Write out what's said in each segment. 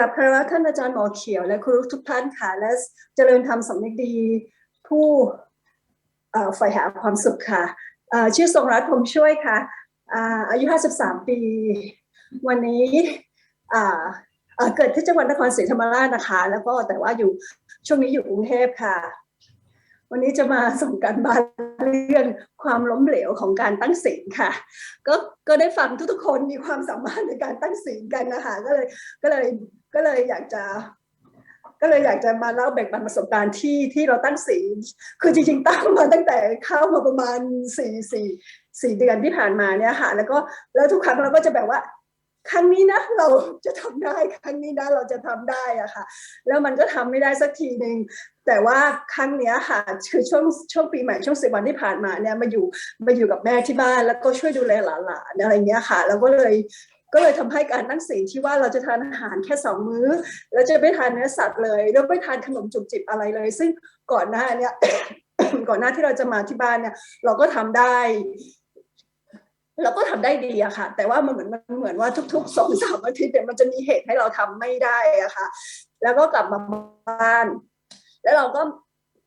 กับพระท่านอาจารย์หมอเขียวและครูทุกท่านค่ะและเจริญธรรมสำนึกดีผู้เอ่อใฝ่หาความสุขค่ะชื่อทรงรัตน์พรมช่วยค่ะอายุ 53 ปี วันนี้เอ่อเกิดที่จังหวัดนครศรีธรรมราชนะคะ แล้วก็แต่ว่าอยู่ช่วงนี้อยู่กรุงเทพค่ะ วันนี้จะมาส่งการบ้านเรื่องความล้มเหลวของการตั้งศีลค่ะ ก็ก็ได้ฟังทุกๆคนมีความสามารถในการตั้งศีลกันนะคะก็เลยก็เลย ก็เลยอยากจะก็เลยอยากจะมาเล่าแบ่งปันประสบการณ์ที่ที่เราตั้งศีคือจริงๆตั้งมาตั้งแต่เข้ามาประมาณสี่สี่สี่เดือนที่ผ่านมาเนี่ยค่ะแล้วก็แล้วทุกครั้งเราก็จะแบบว่า ครั้งนี้นะเราจะทำได้ครั้งนี้นะเราจะทำได้อะค่ะ แล้วมันก็ทำไม่ได้สักทีหนึ่งแต่ว่าครั้งเนี้ยค่ะคือช่วงช่วงปีใหม่ช่วงสิบวันที่ผ่านมาเนี่ยมาอยู่มาอยู่กับแม่ที่บ้านแล้วก็ช่วยดูแลหลานๆอะไรเงี้ยค่ะ แล้วก็เลย ก็เลยทำให้การตั้งศีลที่ว่าเราจะทานอาหารแค่สองมื้อ แล้วจะไม่ทานเนื้อสัตว์เลย แล้วไม่ทานขนมจุบจิบอะไรเลย ซึ่งก่อนหน้าเนี้ยก่อนหน้าที่เราจะมาที่บ้านเนี่ย เราก็ทำได้เราก็ทำได้ดีอะค่ะ แต่ว่ามันเหมือนมันเหมือนว่าทุกๆสองสามอาทิตย์เนี่ยมันจะมีเหตุให้เราทำไม่ได้อะค่ะ แล้วก็กลับมาบ้าน แล้วเราก็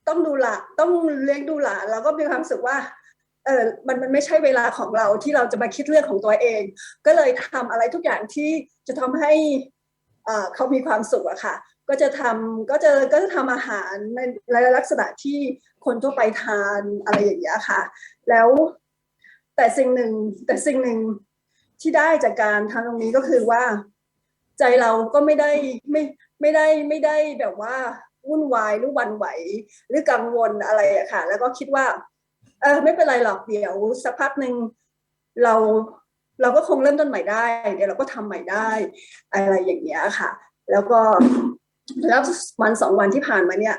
ต้องดูหลานต้องเลี้ยงดูหลานเราก็มีความรู้สึกว่า เออมันมันไม่ใช่เวลาของเราที่เราจะมาคิดเรื่องของตัวเอง ก็เลยทำอะไรทุกอย่างที่จะทำให้เอ่อเขามีความสุขอะค่ะ ก็จะทำก็จะก็จะทำอาหารในลักษณะที่คนทั่วไปทานอะไรอย่างเงี้ยค่ะ แล้วแต่สิ่งหนึ่งแต่สิ่งหนึ่งที่ได้จากการทำตรงนี้ก็คือว่า ใจเราก็ไม่ได้ไม่ไม่ได้ไม่ได้แบบว่าวุ่นวายหรือวันไหวหรือกังวลอะไรอะค่ะ แล้วก็คิดว่า เออไม่เป็นไรหรอกเดี๋ยวสักพักหนึ่งเราเราก็คงเริ่มต้นใหม่ได้ เดี๋ยวเราก็ทำใหม่ได้ อะไรอย่างเงี้ยค่ะ แล้วก็แล้ววันสองวันที่ผ่านมาเนี่ย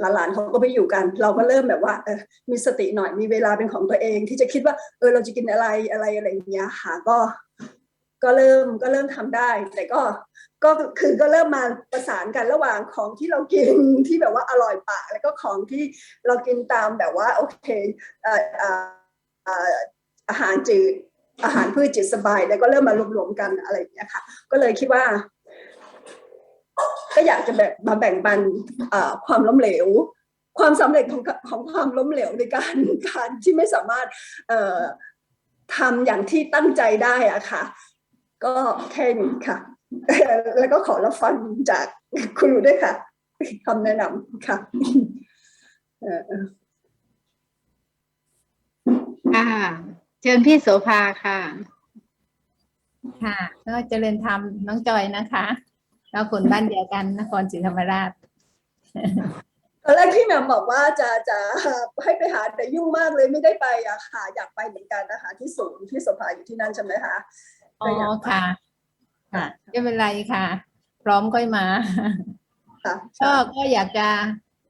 หลานๆเขาก็ไปอยู่กัน เราก็เริ่มแบบว่าเออมีสติหน่อยมีเวลาเป็นของตัวเอง ที่จะคิดว่าเออเราจะกินอะไรอะไรอะไรอย่างเงี้ยค่ะก็ ก็เริ่มก็เริ่มทำได้ แต่ก็ ก็คือก็เริ่มมาประสานกันระหว่างของที่เรากินที่แบบว่าอร่อยปากแล้วก็ของที่เรากินตามแบบว่าโอเคเออเอออาหารจืดอาหารพืชจิตสบาย แล้วก็เริ่มมารวมๆกันอะไรอย่างเงี้ยค่ะ ก็เลยคิดว่า ก็อยากจะแบบมาแบ่งปันความล้มเหลว ความสำเร็จของของความล้มเหลวในการการที่ไม่สามารถเออทำอย่างที่ตั้งใจได้อะค่ะ ก็แค่นี้ค่ะ แล้วก็ขอรับฟังจากคุณรู้ด้วยค่ะคำแนะนำค่ะเอ่อค่ะเชิญพี่โสภาค่ะ ค่ะ ก็เจริญธรรมน้องจอยนะคะเราคนบ้านเดียวกันนครศรีธรรมราชตอนแรกพี่แหม่มบอกว่าจะจะให้ไปหาแต่ยุ่งมากเลยไม่ได้ไปอะค่ะ อยากไปเหมือนกันนะคะที่ศูนย์ที่โสภาอยู่ที่นั่นใช่ไหมคะอ๋อค่ะ ค่ะไม่เป็นไรค่ะ พร้อมค่อยมาค่ะก็ก็อยากจะ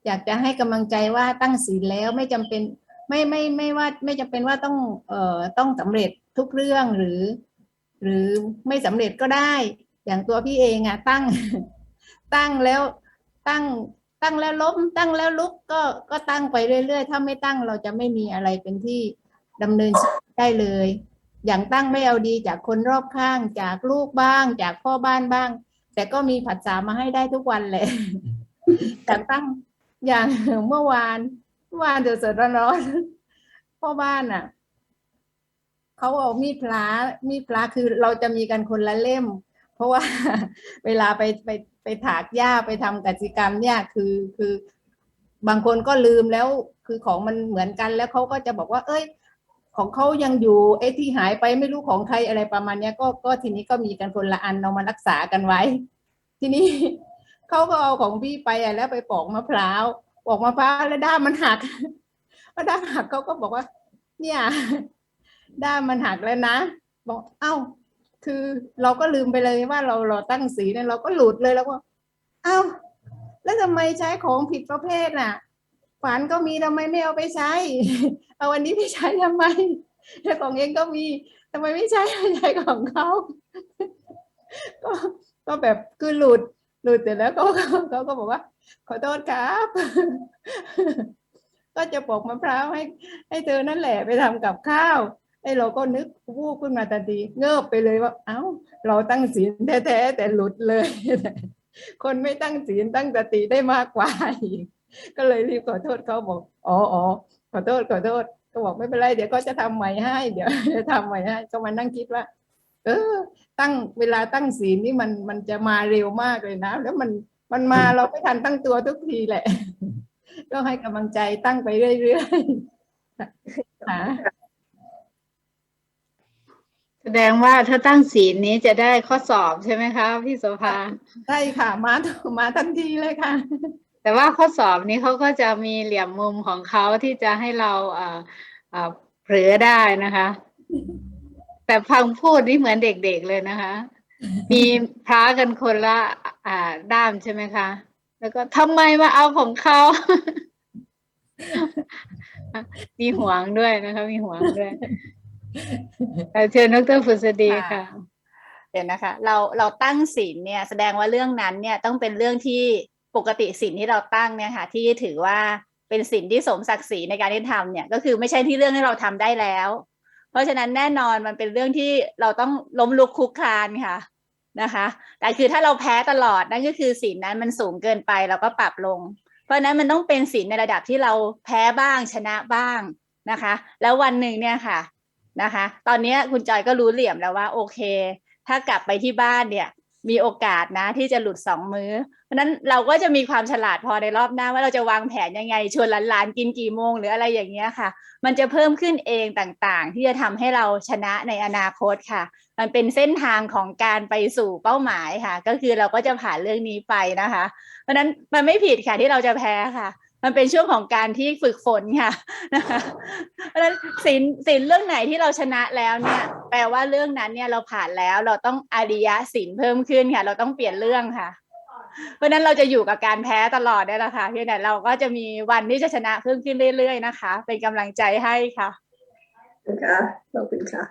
อยากจะให้กำลังใจว่าตั้งศีลแล้วไม่จำเป็นไม่ไม่ไม่ว่าไม่จำเป็นว่าต้องเอ่อต้องสำเร็จทุกเรื่องหรือ หรือไม่สำเร็จก็ได้ อย่างตัวพี่เองอะตั้ง ตั้งแล้วตั้งตั้งแล้วล้ม ตั้งแล้วลุกก็ก็ตั้งไปเรื่อยๆ ถ้าไม่ตั้งเราจะไม่มีอะไรเป็นที่ดำเนินชีวิตได้เลย อย่างตั้งไม่เอาดีจากคนรอบข้าง จากลูกบ้าง จากพ่อบ้านบ้าง แต่ก็มีผัสสะมาให้ได้ทุกวันเลยอย่างตั้งอย่างเมื่อวานเมื่อวานเดือดร้อนๆพ่อบ้านอะเขาเอามีดพระมีดพระคือเราจะมีกันคนละเล่ม เพราะว่าเวลาไปไปไปถากหญ้าไปทำกิจกรรมเนี่ยคือคือบางคนก็ลืมแล้ว คือของมันเหมือนกันแล้วเขาก็จะบอกว่า เอ้ย ของเขายังอยู่ไอ้ที่หายไปไม่รู้ของใครอะไรประมาณเนี้ยก็ก็ทีนี้ก็มีกันคนละอันเอามารักษากันไว้ ทีนี้เขาก็เอาของพี่ไปอะแล้วไปปอกมะพร้าวปอกมะพร้าวแล้วด้ามมันหักพอด้ามหักเขาก็บอกว่า เนี่ย ด้ามมันหักแล้วนะบอกเอ้า คือเราก็ลืมไปเลยว่าเราเราตั้งสีเนี่ยเราก็หลุดเลยแล้วก็เอ้าแล้วทำไมใช้ของผิดประเภทน่ะ ฝันก็มีทำไมไม่เอาไปใช้ เอาวันนี้ไปใช้ทำไมแล้ของเองก็มีทำไมไม่ใช้ใช้ของเขาก็ก็แบบคือหลุดหลุดเสร็จแล้วก็เขาก็บอกว่า ขอโทษครับ ก็จะปอกมะพร้าวให้ ให้เธอนั่นแหละไปทำกับข้าวไอ้เราก็นึกวูบขึ้นมาทันทีเงือบไปเลยว่า เอ้า เราตั้งศีลแท้ๆแต่หลุดเลย คนไม่ตั้งศีลตั้งสติได้มากกว่าอีก ก็เลยรีบขอโทษเขาบอกอ๋ออ๋อขอโทษขอโทษก็บอกไม่เป็นไรเดี๋ยวก็จะทำใหม่ให้ เดี๋ยวจะทำใหม่ให้ก็มานั่งคิดว่า เออ ตั้งเวลาตั้งศีลนี่มันมันจะมาเร็วมากเลยนะ แล้วมันมันมาเราไม่ทันตั้งตัวทุกทีแหละ ก็ให้กำลังใจตั้งไปเรื่อยๆค่ะแสดงว่าถ้าตั้งศีลนี้จะได้ข้อสอบใช่ไหมคะ พี่โสภาใช่ค่ะ มามาทันทีเลยค่ะ แต่ว่าข้อสอบนี้เขาก็จะมีเหลี่ยมมุมของเขาที่จะให้เราเอ่อเอ่อเผลอได้นะคะ แต่ฟังพูดนี่เหมือนเด็กๆเลยนะคะ มีพระกันคนละ อ่าด้ามใช่ไหมคะ แล้วก็ทำไมมาเอาของเขา มีหวงด้วยนะคะ มีหวงด้วยเอ่อเชิญดรฟุษดีค่ะเดี๋ยวนะคะ เราเราตั้งศีลเนี่ย แสดงว่าเรื่องนั้นเนี่ยต้องเป็นเรื่องที่ ปกติศีลที่เราตั้งเนี่ยค่ะ ที่ถือว่าเป็นศีลที่สมศักดิ์ศรีในการที่ทำเนี่ย ก็คือไม่ใช่ที่เรื่องที่เราทำได้แล้ว เพราะฉะนั้นแน่นอนมันเป็นเรื่องที่เราต้องล้มลุกคุกคลานค่ะนะคะ แต่คือถ้าเราแพ้ตลอดนั่นก็คือศีลนั้นมันสูงเกินไปเราก็ปรับลง เพราะนั้นมันต้องเป็นศีลในระดับที่เราแพ้บ้างชนะบ้างนะคะ แล้ววันหนึ่งเนี่ยค่ะนะคะ ตอนนี้คุณจอยก็รู้เหลี่ยมแล้วว่าโอเค ถ้ากลับไปที่บ้านเนี่ย มีโอกาสนะที่จะหลุดสองมือ้อ เพราะนั้นเราก็จะมีความฉลาดพอในรอบหน้า ว่าเราจะวางแผนยังไง ชวนหลานๆกินกี่โมงหรืออะไรอย่างเงี้ยค่ะ มันจะเพิ่มขึ้นเองต่างๆ ที่จะทำให้เราชนะในอนาคตค่ะ มันเป็นเส้นทางของการไปสู่เป้าหมายค่ะ ก็คือเราก็จะผ่านเรื่องนี้ไปนะคะ เพราะนั้นมันไม่ผิดค่ะที่เราจะแพ้ค่ะ มันเป็นช่วงของการที่ฝึกฝนค่ะนะคะเพราะฉะนั้นสินสินเรื่องไหนที่เราชนะแล้วเนี่ย แปลว่าเรื่องนั้นเนี่ยเราผ่านแล้วเราต้องอาริยะสินเพิ่มขึ้นค่ะ เราต้องเปลี่ยนเรื่องค่ะ เพราะฉะนั้นเราจะอยู่กับการแพ้ตลอดได้แหละค่ะเพียงแต่เราก็จะมีวันที่จะชนะเพิ่มขึ้นเรื่อยๆนะคะ เป็นกำลังใจให้ค่ะนะคะขอบคุณค่ะ